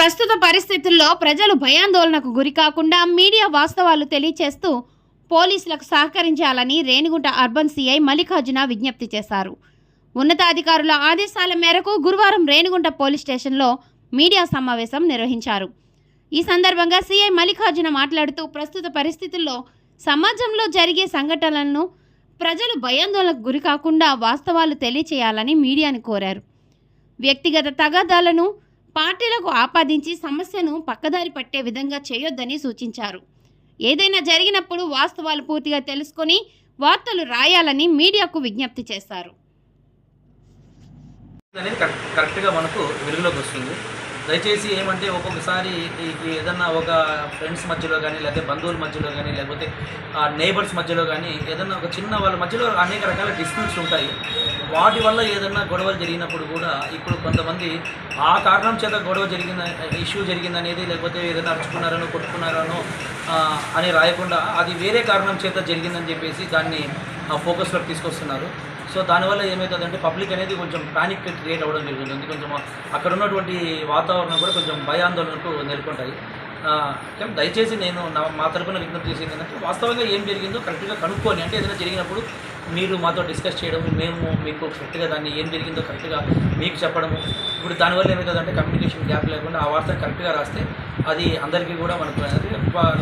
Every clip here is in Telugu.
ప్రస్తుత పరిస్థితుల్లో ప్రజలు భయాందోళనకు గురి కాకుండా మీడియా వాస్తవాలు తెలియచేస్తూ పోలీసులకు సహకరించాలని రేణిగుంట అర్బన్ సీఐ మల్లికార్జున విజ్ఞప్తి చేశారు. ఉన్నతాధికారుల ఆదేశాల మేరకు గురువారం రేణిగుంట పోలీస్ స్టేషన్లో మీడియా సమావేశం నిర్వహించారు. ఈ సందర్భంగా సీఐ మల్లికార్జున మాట్లాడుతూ ప్రస్తుత పరిస్థితుల్లో సమాజంలో జరిగే సంఘటనలను ప్రజలు భయాందోళనకు గురి కాకుండా వాస్తవాలు తెలియచేయాలని మీడియాను కోరారు. వ్యక్తిగత తగాదాలను పార్టీలకు ఆపాదించి సమస్యను పక్కదారి పట్టే విధంగా చేయొద్దని సూచించారు. ఏదైనా జరిగినప్పుడు వాస్తవాలు పూర్తిగా తెలుసుకొని వార్తలు రాయాలని మీడియాకు విజ్ఞప్తి చేశారు. అనేది కరెక్ట్గా మనకు వెలుగులోకి వస్తుంది. దయచేసి ఏమంటే ఒక్కొక్కసారి ఏదన్నా ఒక ఫ్రెండ్స్ మధ్యలో కానీ లేకపోతే బంధువుల మధ్యలో కానీ లేకపోతే నేబర్స్ మధ్యలో కానీ ఏదన్నా ఒక చిన్న వాళ్ళ మధ్యలో అనేక రకాల డిస్ప్యూట్స్ ఉంటాయి. వాటి వల్ల ఏదన్నా గొడవలు జరిగినప్పుడు కూడా ఇప్పుడు కొంతమంది ఆ కారణం చేత గొడవ జరిగిన ఇష్యూ జరిగిందనేది లేకపోతే ఏదైనా అరుచుకున్నారనో కొట్టుకున్నారనో అని రాయకుండా అది వేరే కారణం చేత జరిగిందని చెప్పేసి దాన్ని ఫోకస్లోకి తీసుకొస్తున్నారు. సో దానివల్ల ఏమవుతుందంటే పబ్లిక్ అనేది కొంచెం పానిక్ క్రియేట్ అవ్వడం జరుగుతుంది. కొంచెం అక్కడ ఉన్నటువంటి వాతావరణం కూడా కొంచెం భయాందోళనకు నెలకొంటాయి. దయచేసి నేను నా మా తరపున విజ్ఞప్తి చేసేది ఏంటంటే వాస్తవంగా ఏం జరిగిందో కరెక్ట్గా కనుక్కొని అంటే ఏదైనా జరిగినప్పుడు మీరు మాతో డిస్కస్ చేయడం మేము మీకు కరెక్ట్గా దాన్ని ఏం జరిగిందో కరెక్ట్గా మీకు చెప్పడము. ఇప్పుడు దానివల్ల ఏమవుతుందంటే కమ్యూనికేషన్ గ్యాప్ లేకుండా ఆ వార్తను కరెక్ట్గా రాస్తే అది అందరికీ కూడా మనకు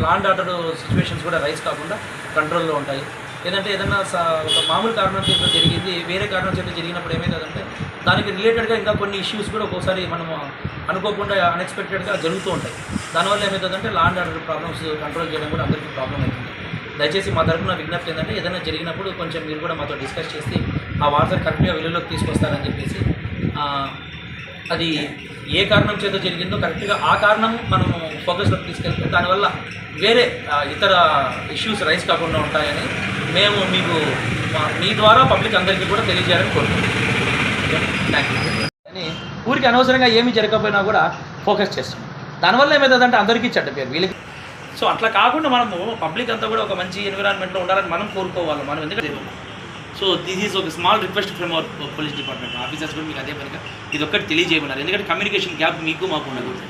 లాండ్ ఆర్డర్ సిచ్యువేషన్స్ కూడా రైస్ కాకుండా కంట్రోల్లో ఉంటాయి. ఏదంటే ఏదన్నా స- ఒక మామూలు కారణం చేత జరిగింది వేరే కారణం చేత జరిగినప్పుడు ఏమవుతుందంటే దానికి రిలేటెడ్గా ఇంకా కొన్ని ఇష్యూస్ కూడా ఒక్కోసారి మనము అనుకోకుండా అన్ఎక్స్పెక్టెడ్గా జరుగుతూ ఉంటాయి. దానివల్ల ఏమవుతుందంటే లాండ్ ఆర్డర్ ప్రాబ్లమ్స్ కంట్రోల్ చేయడం కూడా అందరికీ ప్రాబ్లం అవుతుంది. దయచేసి మా తరపున విజ్ఞప్తి ఏంటంటే ఏదైనా జరిగినప్పుడు కొంచెం మీరు కూడా మాతో డిస్కస్ చేసి ఆ వార్తను కరెక్ట్గా వెలుగులోకి తీసుకొస్తారని చెప్పేసి అది ఏ కారణం చేత జరిగిందో కరెక్ట్గా ఆ కారణం మనము ఫోకస్లోకి తీసుకెళ్తే దానివల్ల వేరే ఇతర ఇష్యూస్ రైస్ కాకుండా ఉంటాయని మేము మీకు మీ ద్వారా పబ్లిక్ అందరికీ కూడా తెలియజేయాలని కోరుకుంటున్నాం. థ్యాంక్ యూ అని ఊరికి అనవసరంగా ఏమీ జరగకపోయినా కూడా ఫోకస్ చేస్తాం దానివల్ల ఏమవుతుందంటే అందరికీ చెడ్డ పేరు. వీళ్ళకి సో అట్లా కాకుండా మనము పబ్లిక్ అంతా కూడా ఒక మంచి ఎన్విరాన్మెంట్లో ఉండాలని మనం కోరుకోవాలి మనం ఎందుకంటే సో దిస్ ఈజ్ ఒక small request from our police department officers కూడా మీకు అదే పనిగా ఇది ఒక్కటి తెలియజేయమన్నారు. ఎందుకంటే కమ్యూనికేషన్ గ్యాప్ మీకు మాకు ఉండకూడదు.